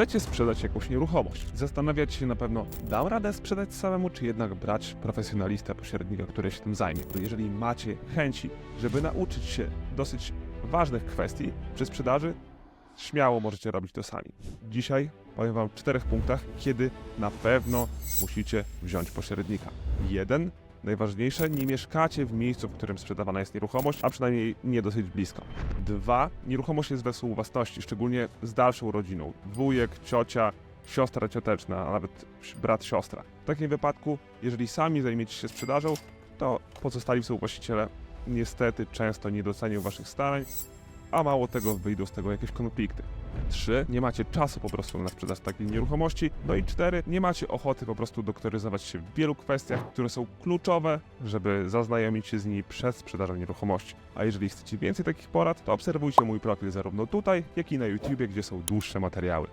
chcecie sprzedać jakąś nieruchomość. Zastanawiacie się na pewno, dam radę sprzedać samemu, czy jednak brać profesjonalistę, pośrednika, który się tym zajmie. Jeżeli macie chęci, żeby nauczyć się dosyć ważnych kwestii przy sprzedaży, śmiało możecie robić to sami. Dzisiaj powiem Wam w czterech punktach, kiedy na pewno musicie wziąć pośrednika. Jeden, najważniejsze, nie mieszkacie w miejscu, w którym sprzedawana jest nieruchomość, a przynajmniej nie dosyć blisko. Dwa, nieruchomość jest we współwłasności, szczególnie z dalszą rodziną. Wujek, ciocia, siostra cioteczna, a nawet brat, siostra. W takim wypadku, jeżeli sami zajmiecie się sprzedażą, to pozostali współwłaściciele niestety często nie docenią Waszych starań, a mało tego wyjdą z tego jakieś konflikty. 3. Nie macie czasu po prostu na sprzedaż takiej nieruchomości. No i 4. Nie macie ochoty po prostu doktoryzować się w wielu kwestiach, które są kluczowe, żeby zaznajomić się z nimi przed sprzedażą nieruchomości. A jeżeli chcecie więcej takich porad, to obserwujcie mój profil zarówno tutaj, jak i na YouTubie, gdzie są dłuższe materiały.